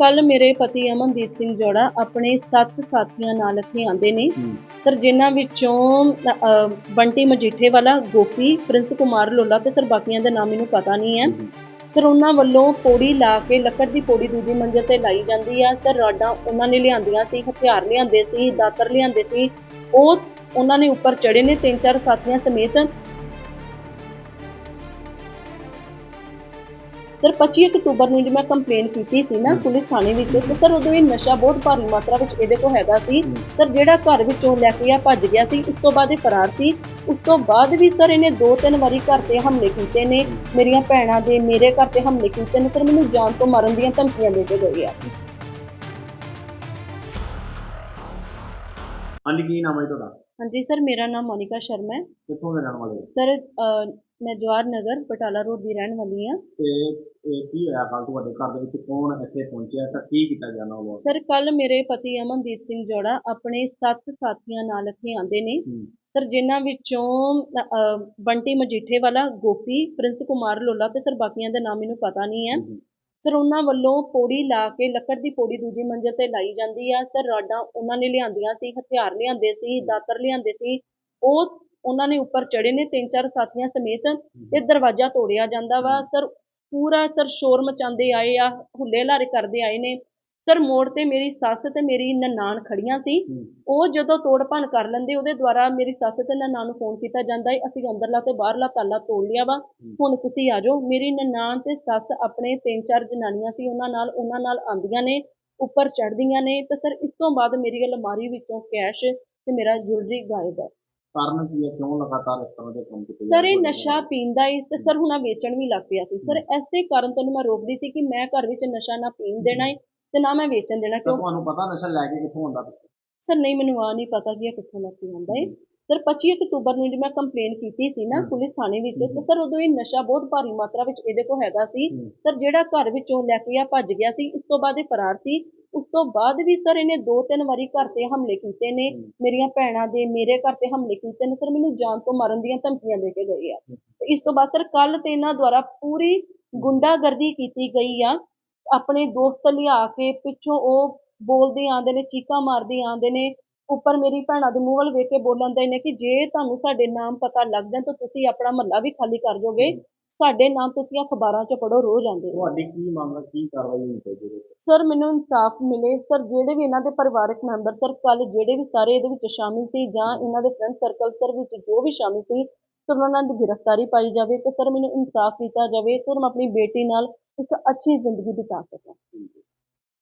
ਕੱਲ ਮੇਰੇ ਪਤੀ ਅਮਨਦੀਪ ਸਿੰਘ ਜੋੜਾ ਆਪਣੇ ਸੱਤ ਸਾਥੀਆਂ ਨਾਲ ਇੱਥੇ ਆਂਦੇ ਨੇ। ਸਰ ਜਿਨ੍ਹਾਂ ਵਿੱਚੋਂ ਅ, ਬੰਟੀ ਮਜੀਠੇ ਵਾਲਾ ਗੋਪੀ ਪ੍ਰਿੰਸ ਕੁਮਾਰ ਲੋਲਾ ਤੇ ਸਰ ਬਾਕੀਆਂ ਦਾ ਨਾਮ ਮੈਨੂੰ ਪਤਾ ਨਹੀਂ ਹੈ। ਹੂੰ, ਸਰ ਉਹਨਾਂ ਵੱਲੋਂ ਪੌੜੀ ਲਾ ਕੇ ਲੱਕੜ ਦੀ ਪੌੜੀ ਦੂਜੀ ਮੰਜ਼ਿਲ ਤੇ ਲਾਈ ਜਾਂਦੀ ਆ। ਸਰ ਰਾਡਾਂ ਉਹਨਾਂ ਨੇ ਲਿਆਂਦੀਆਂ ਸੀ ਹਥਿਆਰ ਲਿਆਂਦੇ ਸੀ ਦਾਤਰ ਲਿਆਂਦੇ ਸੀ। ਉਹ ਉਹਨਾਂ ਨੇ ਉੱਪਰ ਚੜੇ ਨੇ ਤਿੰਨ ਚਾਰ ਸਾਥੀਆਂ ਸਮੇਤ ਸਰ 25 ਅਕਤੂਬਰ ਨੂੰ ਜੇ ਮੈਂ ਕੰਪਲੇਨ ਕੀਤੀ ਸੀ ਨਾ। ਪੁਲਿਸ ਥਾਣੇ ਵਿੱਚ ਤੇ ਸਰ ਉਦੋਂ ਇਹ ਨਸ਼ਾ ਬਹੁਤ ਭਾਰੀ ਮਾਤਰਾ ਵਿੱਚ ਇਹਦੇ ਕੋਲ ਹੈਗਾ ਸੀ। ਸਰ ਜਿਹੜਾ ਘਰ ਵਿੱਚੋਂ ਲੈ ਕੇ ਆ ਭੱਜ ਗਿਆ ਸੀ ਉਸ ਤੋਂ ਬਾਅਦ ਇਹ ਫਰਾਰ ਸੀ। ਉਸ ਤੋਂ ਬਾਅਦ ਵੀ ਸਰ ਇਹਨੇ ਦੋ ਤਿੰਨ ਵਾਰੀ ਘਰ ਤੇ ਹਮਲੇ ਕੀਤੇ ਨੇ। ਮੇਰੀਆਂ ਭੈਣਾਂ ਦੇ ਮੇਰੇ ਘਰ ਤੇ ਹਮਲੇ ਕੀਤੇ ਨੇ। ਸਰ ਮੈਨੂੰ ਜਾਨ ਤੋਂ ਮਾਰਨ ਦੀਆਂ ਧਮਕੀਆਂ ਦੇ ਕੇ ਗਏ ਆ। ਹਾਂਜੀ ਕੀ ਨਾਮ ਹੈ ਤੁਹਾਡਾ? ਹਾਂਜੀ ਸਰ ਮੇਰਾ ਨਾਮ ਮੋਨਿਕਾ ਸ਼ਰਮਾ ਹੈ। ਕਿੱਥੋਂ ਦੇ ਰਹਿਣ ਵਾਲੇ ਹੋ? ਸਰ ਅਹ, ਮੈਂ ਜਵਾਹਰ ਨਗਰ ਬਟਾਲਾ ਰੋਡ ਦੀ ਰਹਿਣ ਵਾਲੀ ਹਾਂ। ਤੇ ਇਹ ਕੀ ਹੋਇਆ? ਕੱਲ ਤੁਹਾਡੇ ਘਰ ਦੇ ਵਿੱਚ ਕੌਣ ਇੱਥੇ ਪਹੁੰਚਿਆ? ਤਾਂ ਕੀ ਕੀਤਾ ਜਾਣਾ ਉਹ ਸਰ ਕੱਲ ਮੇਰੇ ਪਤੀ ਅਮਨਦੀਪ ਸਿੰਘ ਜੋੜਾ ਆਪਣੇ ਸੱਤ ਸਾਥੀਆਂ ਨਾਲ ਇੱਥੇ ਆਂਦੇ ਨੇ। ਹੂੰ। ਸਰ ਜਿਨ੍ਹਾਂ ਵਿੱਚੋਂ ਬੰਟੀ ਮਜੀਠੇ ਵਾਲਾ ਗੋਪੀ ਪ੍ਰਿੰਸ ਕੁਮਾਰ ਲੋਲਾ ਤੇ ਸਰ ਬਾਕੀਆਂ ਦਾ ਨਾਮ ਮੈਨੂੰ ਪਤਾ ਨਹੀਂ ਹੂੰ, ਸਰ, ਉਹਨਾਂ ਵੱਲੋਂ ਪੌੜੀ ਲਾ ਕੇ, ਲੱਕੜ ਦੀ ਪੌੜੀ ਦੂਜੀ ਮੰਜ਼ਿਲ ਤੇ ਲਾਈ ਜਾਂਦੀ ਆ। ਸਰ, ਰਾਡਾਂ ਉਹਨਾਂ ਨੇ ਲਿਆਂਦੀਆਂ ਸੀ, ਹਥਿਆਰ ਲਿਆਂਦੇ ਸੀ, ਦਾਤਰ ਲਿਆਂਦੇ ਸੀ। ਉਹ ਉਹਨਾਂ ਨੇ ਉੱਪਰ ਚੜੇ ਨੇ, ਤਿੰਨ ਚਾਰ ਸਾਥੀਆਂ ਸਮੇਤ ਤੇ ਦਰਵਾਜ਼ਾ ਤੋੜਿਆ ਜਾਂਦਾ ਵਾ। ਸਰ, ਪੂਰਾ ਸਰ, ਸ਼ੋਰ ਮਚਾਉਂਦੇ ਆਏ ਆ ਹੁੱਲੇ ਲਾਰੇ ਕਰਦੇ ਆਏ ਨੇ। ਸਰ ਮੋੜ ਤੇ ਮੇਰੀ ਸੱਸ ਤੇ ਮੇਰੀ ਨਨਾਣ ਖੜੀਆਂ ਸੀ। ਹੂੰ, ਉਹ ਜਦੋਂ ਤੋੜ ਭੰਨ ਕਰ ਲੈਂਦੇ ਉਹਦੇ ਦੁਆਰਾ ਮੇਰੀ ਸੱਸ ਤੇ ਨਨਾਣ ਨੂੰ ਫੋਨ ਕੀਤਾ ਜਾਂਦਾ ਹੈ ਅਸੀਂ ਅੰਦਰਲਾ ਤੇ ਬਾਹਰਲਾ ਤਾਲਾ ਤੋੜ ਲਿਆ ਵਾ। ਹੁਣ ਤੁਸੀਂ ਆ ਜਾਓ। ਮੇਰੀ ਨਨਾਣ ਤੇ ਸੱਸ ਆਪਣੇ ਤਿੰਨ ਚਾਰ ਜਨਾਨੀਆਂ ਸੀ ਉਹਨਾਂ ਨਾਲ ਉਹਨਾਂ ਨਾਲ ਆਂਦੀਆਂ ਨੇ ਉੱਪਰ ਚੜ੍ਹਦੀਆਂ ਨੇ। ਤੇ ਸਰ ਇਸ ਤੋਂ ਬਾਅਦ ਮੇਰੀ ਅਲਮਾਰੀ ਵਿੱਚੋਂ ਕੈਸ਼ ਤੇ ਮੇਰਾ ਜੁਐਲਰੀ ਗਾਇਬ ਹੈ। ਕਾਰਨ ਕੀ ਹੈ? ਕਿਉਂ ਲਗਾਤਾਰ ਇਸ ਤਰ੍ਹਾਂ ਦੇ ਕੰਮ ਕੀਤੇ ਸਰ ਇਹ ਨਸ਼ਾ ਪੀਂਦਾ ਏ ਤੇ ਸਰ ਹੁਣ ਆ ਵੇਚਣ ਵੀ ਲੱਗ ਪਿਆ ਸੀ। ਸਰ ਐਸੇ ਕਾਰਨ ਤੋਂ ਮੈਂ ਰੋਕਦੀ ਸੀ ਕਿ ਮੈਂ ਘਰ ਵਿੱਚ ਨਸ਼ਾ ਨਾ ਪੀਣ ਦੇਣਾ ਏ। ਤੇ ਨਾ ਮੈਂ ਵੇਚਣ ਦੇਣਾ ਤਾਂ ਕਿਉਂ? ਤੁਹਾਨੂੰ ਪਤਾ ਨਸ਼ਾ ਲੈ ਕੇ ਕਿੱਥੋਂ ਆਉਂਦਾ ਪਿੱਛੇ? ਸਰ ਨਹੀਂ ਮੈਨੂੰ ਆ ਨਹੀਂ ਪਤਾ ਕਿ ਇਹ ਕਿੱਥੋਂ ਲੈ ਕੇ ਆਉਂਦਾ ਏ। ਸਰ 25 ਅਕਤੂਬਰ ਨੂੰ ਜੇ ਮੈਂ ਕੰਪਲੇਨ ਕੀਤੀ ਸੀ ਨਾ। ਪੁਲਿਸ ਥਾਣੇ ਵਿੱਚ। ਤੇ ਸਰ ਉਦੋਂ ਇਹ ਨਸ਼ਾ ਬਹੁਤ ਭਾਰੀ ਮਾਤਰਾ ਵਿੱਚ ਇਹਦੇ ਕੋਲ ਹੈਗਾ ਸੀ। ਹੂੰ, ਸਰ ਜਿਹੜਾ ਘਰ ਵਿੱਚੋਂ ਲੈ ਕੇ ਆ ਭੱਜ ਗਿਆ ਸੀ ਉਸ ਤੋਂ ਬਾਅਦ ਇਹ ਫਰਾਰ ਸੀ। ਉਸ ਤੋਂ ਬਾਅਦ ਵੀ ਸਰ ਇਹਨੇ ਦੋ ਤਿੰਨ ਵਾਰੀ ਘਰ ਤੇ ਹਮਲੇ ਕੀਤੇ ਨੇ। ਮੇਰੀਆਂ ਭੈਣਾਂ ਦੇ ਮੇਰੇ ਘਰ ਤੇ ਹਮਲੇ ਕੀਤੇ ਨੇ। ਸਰ ਮੈਨੂੰ ਜਾਨ ਤੋਂ ਮਾਰਨ ਦੀਆਂ ਧਮਕੀਆਂ ਦੇ ਕੇ ਗਏ ਆ। ਤੇ ਇਸ ਤੋਂ ਬਾਅਦ ਸਰ ਕੱਲ ਤੇ ਇਹਨਾਂ ਦੁਆਰਾ ਪੂਰੀ ਗੁੰਡਾਗਰਦੀ ਕੀਤੀ ਗਈ ਆ। ਆਪਣੇ ਦੋਸਤ ਲਿਆ ਕੇ ਪਿੱਛੋਂ ਉਹ ਬੋਲਦੇ ਆਂਦੇ ਨੇ ਚੀਕਾਂ ਮਾਰਦੇ ਆਂਦੇ ਨੇ ਉੱਪਰ ਮੇਰੀ ਭੈਣਾਂ ਦੇ ਮੂੰਹ ਵੱਲ ਵੇਖ ਕੇ ਬੋਲਣ ਦੇ ਨੇ ਕਿ ਜੇ ਤੁਹਾਨੂੰ ਸਾਡੇ ਨਾਮ ਪਤਾ ਲੱਗ ਜਾਣ ਤਾਂ ਤੁਸੀਂ ਆਪਣਾ ਮਹੱਲਾ ਵੀ ਖਾਲੀ ਕਰ ਜਾਓਗੇ ਸਾਡੇ ਨਾਮ ਤੁਸੀਂ ਅਖਬਾਰਾਂ 'ਚ ਪੜੋ ਰੋਜ਼ ਆਉਂਦੇ ਹੋ ਤੁਹਾਡੀ ਕੀ ਮੰਗ ਹੈ ਕੀ ਕਾਰਵਾਈ ਹੋਣੀ ਚਾਹੀਦੀ ਹੈ? ਸਰ ਮੈਨੂੰ ਇਨਸਾਫ ਮਿਲੇ। ਸਰ ਜਿਹੜੇ ਵੀ ਇਹਨਾਂ ਦੇ ਪਰਿਵਾਰਕ ਮੈਂਬਰ ਸਰ ਕੱਲ ਜਿਹੜੇ ਵੀ ਸਾਰੇ ਇਹਦੇ ਵਿੱਚ ਸ਼ਾਮਿਲ ਸੀ ਜਾਂ ਇਹਨਾਂ ਦੇ ਫਰੈਂਡ ਸਰਕਲ ਸਰ ਵਿੱਚ ਜੋ ਵੀ ਸ਼ਾਮਿਲ ਸੀ ਸਰ ਉਹਨਾਂ ਦੀ ਗ੍ਰਿਫਤਾਰੀ ਪਾਈ ਜਾਵੇ ਤੇ ਸਰ ਮੈਨੂੰ ਇਨਸਾਫ ਕੀਤਾ ਜਾਵੇ। ਸਰ ਮੈਂ ਆਪਣੀ ਬੇਟੀ ਨਾਲ ਇੱਕ ਅੱਛੀ ਜ਼ਿੰਦਗੀ ਬਿਤਾ ਸਕਾਂ।